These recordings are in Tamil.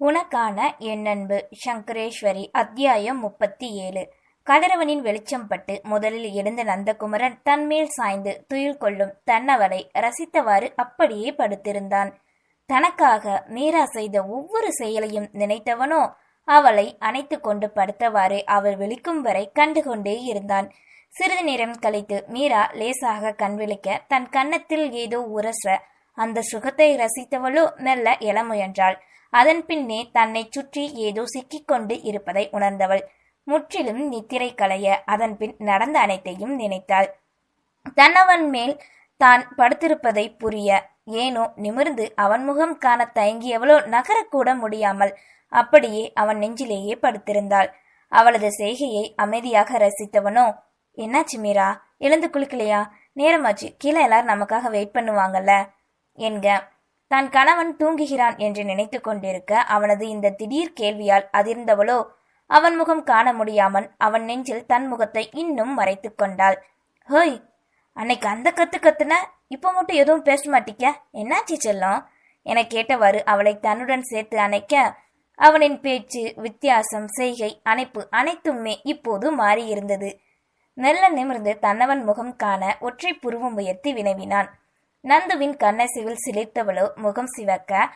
உனக்கான என் அன்பு சங்கரேஸ்வரி அத்தியாயம் முப்பத்தி ஏழு. கதிரவனின் வெளிச்சம் பட்டு முதலில் எழுந்த நந்தகுமரன் தன்மேல் சாய்ந்து துயில் கொள்ளும் தன்னவளை ரசித்தவாறு அப்படியே படுத்திருந்தான். தனக்காக மீரா செய்த ஒவ்வொரு செயலையும் நினைத்தவனோ அவளை அணைத்து கொண்டு படுத்தவாறு அவள் விழிக்கும் வரை கண்டு கொண்டே இருந்தான். சிறிது நேரம் கழித்து மீரா லேசாக கண் விழிக்க தன் கன்னத்தில் ஏதோ உரச அந்த சுகத்தை ரசித்தவளோ மெல்ல எழ முயன்றாள். அதன் பின்னே தன்னை சுற்றி ஏதோ சிக்கிக்கொண்டு இருப்பதை உணர்ந்தவள். முற்றிலும் நித்திரை களைய அதன் பின் நடந்த அனைத்தையும் நினைத்தாள். தன்னவன் மேல் தான் படுத்திருப்பதை புரிய ஏனோ நிமிர்ந்து அவன் முகம் காண தயங்கியவளோ நகரக்கூட முடியாமல் அப்படியே அவன் நெஞ்சிலேயே படுத்திருந்தாள். அவளது செய்கையை அமைதியாக ரசித்தவனோ என்னாச்சு மீரா? எழுந்து குளிக்கலையா? நேரமாச்சு. கீழே எல்லாரும் நமக்காக வெயிட் பண்ணுவாங்கல்ல? என்க தன் கணவன் தூங்குகிறான் என்று நினைத்து கொண்டிருக்க அவனது இந்த திடீர் கேள்வியால் அதிர்ந்தவளோ அவன் முகம் காண முடியாமல் அவன் நெஞ்சில் தன் முகத்தை இன்னும் மறைத்து கொண்டாள். ஹோய் அன்னைக்கு அந்த கத்து கத்துன? இப்போ மட்டும் எதுவும் பேச மாட்டிக்க என்னாச்சு செல்லம்? என கேட்டவாறு அவளை தன்னுடன் சேர்த்து அணைக்க அவனின் பேச்சு வித்தியாசம் செய்கை அணைப்பு அனைத்துமே இப்போது மாறியிருந்தது. நெல்ல நிமிர்ந்து தன்னவன் முகம் காண ஒற்றை புருவம் உயர்த்தி வினவினான். நந்துவின் கண்ணசிவில் சிலிர்த்தவளோ முகம் சிவக்க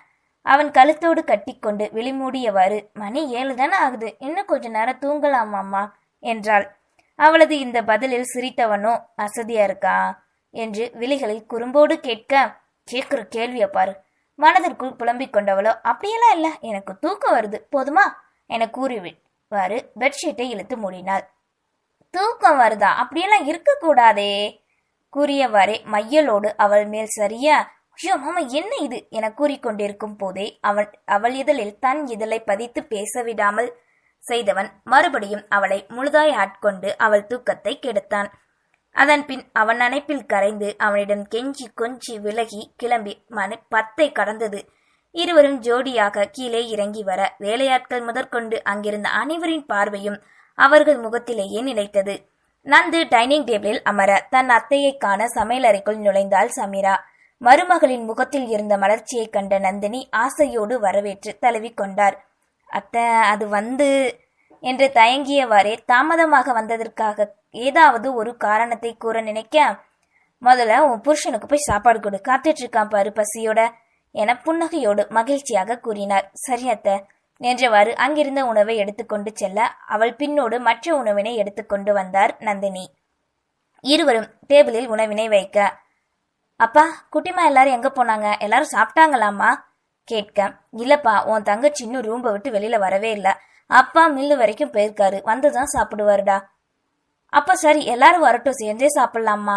அவன் கழுத்தோடு கட்டிக்கொண்டு விழிமூடியவாறு மணி ஏழு தானே ஆகுது? இன்னும் கொஞ்ச நேரம் தூங்கலாமாம்மா என்றாள். அவளது இந்த பதிலில் சிரித்தவனோ அசதியா இருக்கா? என்று விழிகளில் குறும்போடு கேட்க கேட்குற கேள்விய பாரு. மனதிற்குள் புலம்பிக் கொண்டவளோ அப்படியெல்லாம் இல்ல எனக்கு தூக்கம் வருது. போதுமா? என கூறிவிட்வாறு பெட்ஷீட்டை இழுத்து மூடினாள். தூக்கம் வருதா? அப்படியெல்லாம் இருக்கக்கூடாதே. கூறியவாறே மையலோடு அவள் மேல் சரியா? ஐயோ மாமா என்ன இது? என கூறிக்கொண்டிருக்கும் போதே அவள் அவள் இதழில் தன் இதழை பதித்து பேச விடாமல் செய்தவன் மறுபடியும் அவளை முழுதாய் ஆட்கொண்டு அவள் தூக்கத்தை கெடுத்தான். அதன் பின் அவன் அணைப்பில் கரைந்து அவனிடம் கெஞ்சி கொஞ்சி விலகி கிளம்பி மணி பத்தை கடந்தது. இருவரும் ஜோடியாக கீழே இறங்கி வர வேலையாட்கள் முதற்கொண்டு அங்கிருந்த அனைவரின் பார்வையும் அவர்கள் முகத்திலேயே நிலைத்தது. நந்து டைனிங் டேபிளில் அமர தன் அத்தையை காண சமையலறைக்குள் நுழைந்தாள் சமீரா. மருமகளின் முகத்தில் இருந்த மலர்ச்சியை கண்ட நந்தினி ஆசையோடு வரவேற்று தழுவி கொண்டார். அத்தை அது வந்து என்று தயங்கியவாறே தாமதமாக வந்ததற்காக ஏதாவது ஒரு காரணத்தை கூற நினைக்க முதல்ல உன் புருஷனுக்கு போய் சாப்பாடு கொடு காத்துட்டு இருக்கான் பாரு பசியோட என புன்னகையோடு மகிழ்ச்சியாக கூறினார். சரி அத்தை என்றவாறு அங்கிருந்த உணவை எடுத்துக்கொண்டு செல்ல அவள் பின்னோடு மற்ற உணவினை எடுத்துக்கொண்டு வந்தார் நந்தினி. இருவரும் டேபிளில் உணவினை வைக்க அப்பா குட்டிமா எல்லாரும் எங்க போனாங்க? எல்லாரும் சாப்பிட்டாங்களாமா கேட்க இல்லப்பா உன் தங்கச்சி இன்னும் ரூம்பை விட்டு வெளியில வரவே இல்ல. அப்பா மில்லு வரைக்கும் போயிருக்காரு. வந்துதான் சாப்பிடுவாருடா. அப்பா சரி எல்லாரும் வரட்டும். சேர்ந்தே சாப்பிடலாமா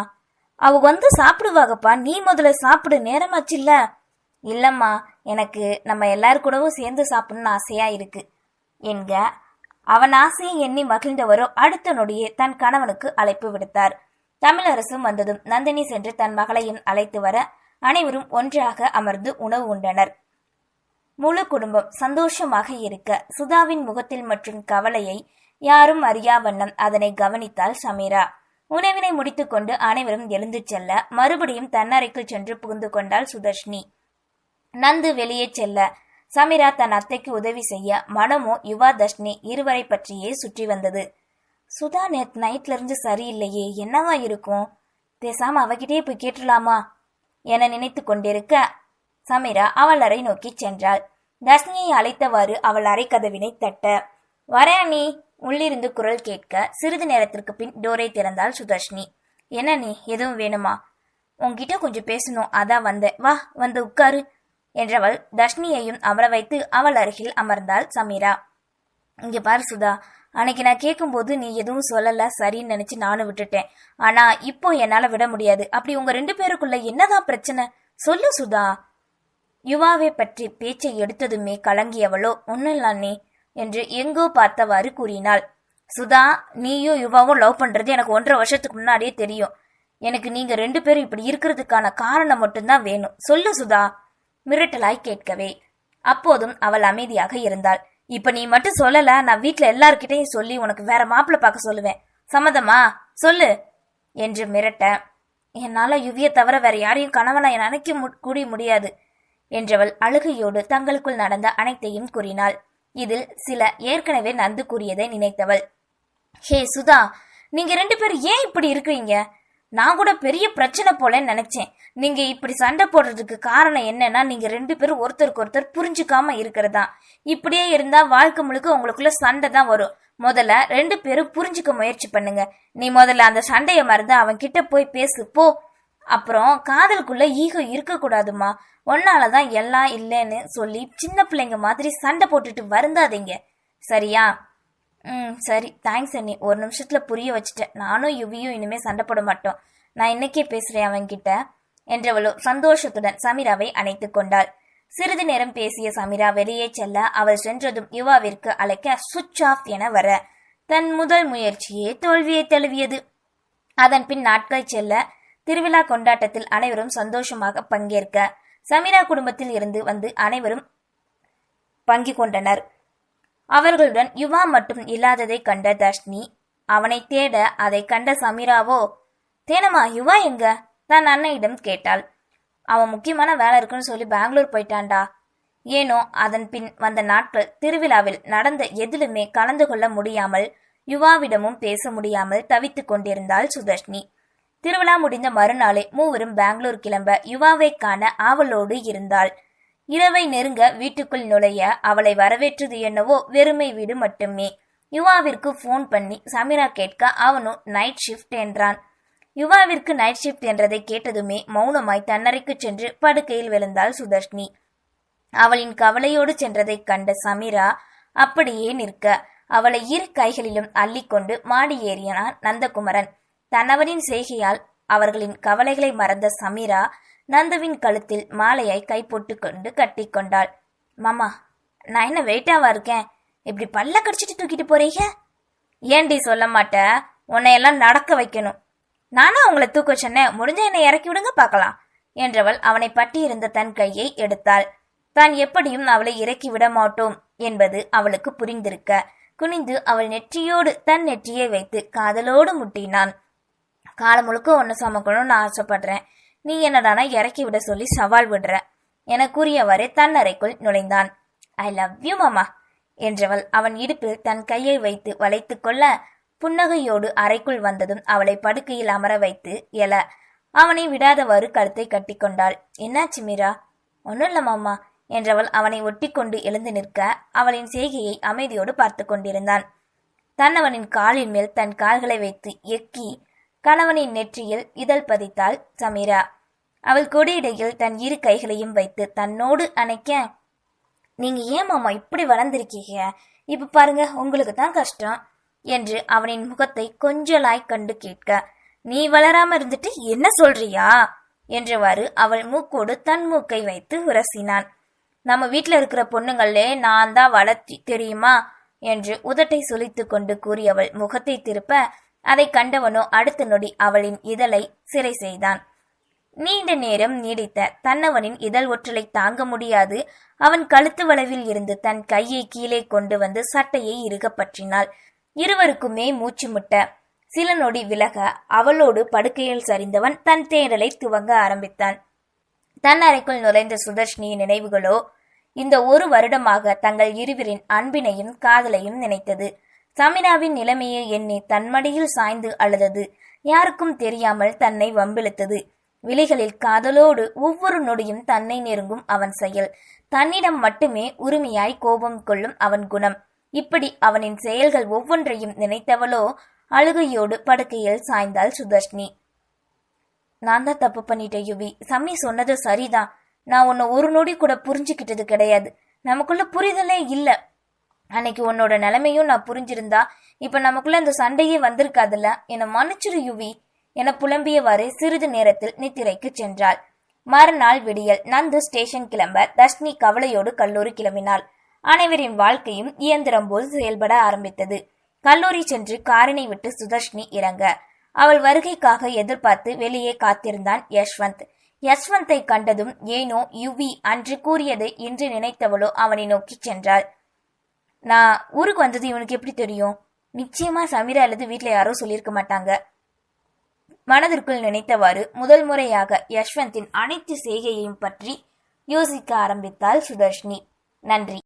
அவ வந்து சாப்பிடுவாங்கப்பா நீ முதல்ல சாப்பிடு. நேரமாச்சு இல்ல. இல்லம்மா. எனக்கு நம்ம எல்லார் கூடவும் சேர்ந்து சாப்பிடணும்னு ஆசையா இருக்கு. என்க அவன் ஆசையை எண்ணி மகிழ்ந்தவரோ அடுத்த நொடியே தன் கணவனுக்கு அழைப்பு விடுத்தார். தமிழரசும் வந்ததும் நந்தினி சென்று தன் மகளையும் அழைத்து வர அனைவரும் ஒன்றாக அமர்ந்து உணவு உண்டனர். முழு குடும்பம் சந்தோஷமாக இருக்க சுதாவின் முகத்தில் மற்றும் கவலையை யாரும் அறியா வண்ணம் அதனை கவனித்தாள் சமீரா. உணவினை முடித்துக்கொண்டு அனைவரும் எழுந்து செல்ல மறுபடியும் தன்னறைக்குள் சென்று புகுந்து கொண்டாள் சுதர்ஷினி. நந்து வெளியே செல்ல. சமீரா தன் அத்தைக்கு உதவி செய்ய மனமோ யுவா தர்ஷினி இருவரை பற்றியே சுற்றி வந்தது. சுதா நேத் நைட்ல இருந்து சரியில்லையே என்னவா இருக்கும்? பேசாம அவகிட்டே போய் கேட்டுலாமா என நினைத்து கொண்டிருக்க சமீரா அவள் அறை நோக்கி சென்றாள். தர்ஷினியை அழைத்தவாறு அவள் அறை கதவினை தட்ட. வரேன் நீ உள்ளிருந்து குரல் கேட்க சிறிது நேரத்திற்கு பின் டோரை திறந்தாள் சுதர்ஷினி. என்ன நீ எதுவும் வேணுமா? உன்கிட்ட கொஞ்சம் பேசணும் அதான் வந்தேன். வா வந்து உட்காரு. என்றவள் தர்ஷினியையும் அமர வைத்து அவள் அருகில் அமர்ந்தாள் சமீரா. இங்க பாரு சுதா அன்னைக்கு நான் கேட்கும்போது நீ எதுவும் சொல்லல சரின்னு நினைச்சு நானும் விட்டுட்டேன். ஆனா இப்போ என்னால விட முடியாது. அப்படி உங்க ரெண்டு பேருக்குள்ள என்னதான் பிரச்சனை? சொல்லு சுதா. யுவாவை பற்றி பேச்சை எடுத்ததுமே கலங்கியவளோ ஒன்னும் என்று எங்கோ பார்த்தவாறு கூறினாள். சுதா நீயும் யுவாவும் லவ் பண்றது எனக்கு ஒன்றரை வருஷத்துக்கு முன்னாடியே தெரியும். எனக்கு நீங்க ரெண்டு பேரும் இப்படி இருக்கிறதுக்கான காரணம் மட்டும்தான் வேணும். சொல்லு சுதா. மிரட்டலாய் கேட்கவே. அப்போதும் அவள் அமைதியாக இருந்தாள். இப்ப நீ மட்டும் சொல்லல நான் வீட்டுல எல்லார்கிட்டையும் சொல்லி உனக்கு வேற மாப்பிள்ள பார்க்க சொல்லுவேன். சம்மதமா? சொல்லு. என்று மிரட்ட என்னால யுவிய தவிர வேற யாரையும் கணவனை நினைக்க மு- முடியாது. என்றவள் அழுகையோடு தங்களுக்குள் நடந்த அனைத்தையும் கூறினாள். இதில் சில ஏற்கனவே நந்து கூறியதை நினைத்தவள் ஹே சுதா நீங்க ரெண்டு பேரும் ஏன் இப்படி இருக்கிறீங்க? நான் கூட பெரிய பிரச்சனை போலன்னு நினைச்சேன். நீங்க இப்படி சண்டை போடுறதுக்கு காரணம் என்னன்னா நீங்க ரெண்டு பேரும் ஒருத்தருக்கு ஒருத்தர் புரிஞ்சுக்காம இருக்கிறதா? இப்படியே இருந்தா வாழ்க்கை முழுக்க உங்களுக்குள்ள சண்டை தான் வரும். முதல்ல ரெண்டு பேரும் புரிஞ்சுக்க முயற்சி பண்ணுங்க. நீ முதல்ல அந்த சண்டைய மறந்து அவன் கிட்ட போய் பேசு போ. அப்புறம் காதலுக்குள்ள ஈகோ இருக்க கூடாதுமா ஒன்னாலதான் எல்லாம் இல்லைன்னு சொல்லி சின்ன பிள்ளைங்க மாதிரி சண்டை போட்டுட்டு வருந்தாதீங்க. சரியா? ம் சரி. தேங்க்ஸ் அண்ணி. ஒரு நிமிஷத்துல புரிய வச்சுட்டேன். நானும் யுவியும் இனிமே சண்டை போட மாட்டோம். நான் இன்னைக்கே பேசுறேன் அவன்கிட்ட. என்றவளோ சந்தோஷத்துடன் சமீராவை அணைத்துக் கொண்டாள். சிறிது நேரம் பேசிய சமீரா வெளியே செல்ல அவள் சென்றதும் யுவாவிற்கு அழைக்க சுவிட்ச் ஆஃப் என வர தன் முதல் முயற்சியே தோல்வியை தழுவியது. அதன் பின் நாட்கள் செல்ல திருவிழா கொண்டாட்டத்தில் அனைவரும் சந்தோஷமாக பங்கேற்க சமீரா குடும்பத்தில் இருந்து வந்து அனைவரும் பங்கு கொண்டனர். அவர்களுடன் யுவா மட்டும் இல்லாததை கண்ட தர்ஷினி அவனை தேட அதை கண்ட சமீராவோ? தேனம்மா யுவா எங்க? தன் அன்னையிடம் கேட்டாள். அவன் முக்கியமான வேலை இருக்குன்னு சொல்லி பெங்களூர் போயிட்டான்டா. ஏனோ அதன் பின் வந்த நாட்கள் திருவிழாவில் நடந்த எதிலுமே கலந்து கொள்ள முடியாமல் யுவாவிடமும் பேச முடியாமல் தவித்துக் கொண்டிருந்தாள் சுதர்ஷினி. திருவிழா முடிந்த மறுநாளே மூவரும் பெங்களூர் கிளம்ப யுவாவை காண ஆவலோடு இருந்தாள். இரவை நெருங்க வீட்டுக்குள் நுழைய அவளை வரவேற்றது என்னவோ வெறுமை வீடு மட்டுமே. யுவாவிற்கு ஃபோன் பண்ணி சமீரா கேட்க அவனும் நைட் ஷிஃப்ட் என்றான். யுவாவிற்கு நைட் ஷிஃப்ட் என்றதை கேட்டதுமே மௌனமாய் தன்னறைக்கு சென்று படுக்கையில் விழுந்தாள் சுதர்ஷினி. அவளின் கவலையோடு சென்றதைக் கண்ட சமீரா அப்படியே நிற்க அவளை இரு கைகளிலும் அள்ளிக்கொண்டு மாடி ஏறினான் நந்தகுமரன். தனவனின் செய்கையால் அவர்களின் கவலைகளை மறந்த சமீரா நந்துவின் கழுத்தில் மாலையை கை போட்டு கட்டி கட்டிக்கொண்டாள் மாமா நான் என்ன வெயிட்டாவா இருக்கேன்? இப்படி பல்ல கடிச்சிட்டு தூக்கிட்டு போறீங்க? ஏண்டி சொல்ல மாட்ட? உன்னையெல்லாம் நடக்க வைக்கணும். நானும் உங்களை தூக்க சொன்னேன். முடிஞ்ச என்னை இறக்கி விடுங்க பார்க்கலாம். என்றவள் அவனை பட்டியிருந்த தன் கையை எடுத்தாள். தான் எப்படியும் அவளை இறக்கி விட மாட்டோம் என்பது அவளுக்கு புரிந்திருக்க. குனிந்து அவள் நெற்றியோடு தன் நெற்றியை வைத்து காதலோடு முட்டினான். காலம் முழுக்க ஒன்று சுமக்கணும்னு ஆசைப்படுறேன். நீ என்னடானா இறக்கி விட சொல்லி சவால் விடுற? என கூறியவாறே தன் அறைக்குள் நுழைந்தான். ஐ லவ் யூ மாமா என்றவள் அவன் இடுப்பில் தன் கையை வைத்து வளைத்துக் கொள்ள புன்னகையோடு அறைக்குள் வந்ததும் அவளை படுக்கையில் அமர வைத்து எல அவனை விடாதவாறு கழுத்தை கட்டிக்கொண்டாள் என்னாச்சு மீரா? ஒன்னும் இல்ல மாமா என்றவள் அவனை ஒட்டிக்கொண்டு எழுந்து நிற்க அவளின் செய்கையை அமைதியோடு பார்த்து கொண்டிருந்தான். தன்னவனின் காலின் மேல் தன் கால்களை வைத்து எக்கி கணவனின் நெற்றியில் இதழ் பதித்தாள் சமீரா. அவள் கொடியிடையில் தன் இரு கைகளையும் வைத்து தன்னோடு அணைக்க. நீங்க ஏன் மாமா இப்படி வளர்ந்திருக்கீங்க? இப்ப பாருங்க உங்களுக்கு தான் கஷ்டம். என்று அவனின் முகத்தை கொஞ்சலாய் கண்டு கேட்க நீ வளராம இருந்துட்டு என்ன சொல்றியா? என்றவாறு அவள் மூக்கோடு தன் மூக்கை வைத்து உரசினான். நம்ம வீட்டில் இருக்கிற பொண்ணுங்களே நான் தான் வளர்த்தி தெரியுமா? என்று உதட்டை சுழித்து கொண்டு கூறியவள் முகத்தை திருப்ப அதை கண்டவனோ? அடுத்த நொடி அவளின் இதழை சிறை செய்தான். நீண்ட நேரம் நீடித்த தன்னவனின் இதழ் ஒற்றலை தாங்க முடியாது. அவன் கழுத்து வளவில் இருந்து தன் கையை கீழே கொண்டு வந்து சட்டையை இறுக பற்றினாள். இருவருக்குமே மூச்சு முட்ட. சில நொடி விலக அவளோடு படுக்கையில் சரிந்தவன் தன் தேடலை துவங்க ஆரம்பித்தான். தன் அறைக்குள் நுழைந்த சுதர்ஷினியின் நினைவுகளோ இந்த ஒரு வருடமாக தங்கள் இருவரின் அன்பினையும் காதலையும் நினைத்தது. சமினாவின் நிலைமையை எண்ணி தன்மடியில் சாய்ந்து அழுதது. யாருக்கும் தெரியாமல் தன்னை வம்பிழுத்தது. விழிகளில் காதலோடு ஒவ்வொரு நொடியும் தன்னை நெருங்கும் அவன் செயல். தன்னிடம் மட்டுமே உரிமையாய் கோபம் கொள்ளும் அவன் குணம். இப்படி அவனின் செயல்கள் ஒவ்வொன்றையும் நினைத்தவளோ அழுகையோடு படுக்கையில் சாய்ந்தாள் சுதர்ஷினி. நான் தான் தப்பு பண்ணிட்டேன் யுவி. சம்மி சொன்னது சரிதான் நான் உன்னை ஒரு நொடி கூட புரிஞ்சுக்கிட்டது கிடையாது. நமக்குள்ள புரிதலே இல்ல. அன்னைக்கு உன்னோட நிலைமையும் நான் புரிஞ்சிருந்தா இப்ப நமக்குள்ள அந்த சண்டையே வந்திருக்காதுல்ல? என்னை மன்னிச்சிரு யுவி. என புலம்பியவாறு சிறிது நேரத்தில் நித்திரைக்கு சென்றாள். மறுநாள் விடியல் நந்து ஸ்டேஷன் கிளம்ப தர்ஷினி கவலையோடு கல்லூரி கிளம்பினாள். அனைவரின் வாழ்க்கையும் இயந்திரம் போல் செயல்பட ஆரம்பித்தது. கல்லூரி சென்று காரினை விட்டு சுதர்ஷினி இறங்க. அவள் வருகைக்காக எதிர்பார்த்து வெளியே காத்திருந்தான் யஷ்வந்த். யஷ்வந்தை கண்டதும் ஏனோ யுவி அன்று கூறியதை இன்று நினைத்தவளோ அவனை நோக்கி சென்றாள். நான் ஊருக்கு வந்தது இவனுக்கு எப்படி தெரியும்? நிச்சயமா சமீரா அல்லது வீட்டில் யாரோ சொல்லியிருக்க மாட்டாங்க. மனதிற்குள் நினைத்தவாறு முதல் முறையாக யஷ்வந்தின் அனைத்து செய்கையையும் பற்றி யோசிக்க ஆரம்பித்தாள் சுதர்ஷினி. நன்றி.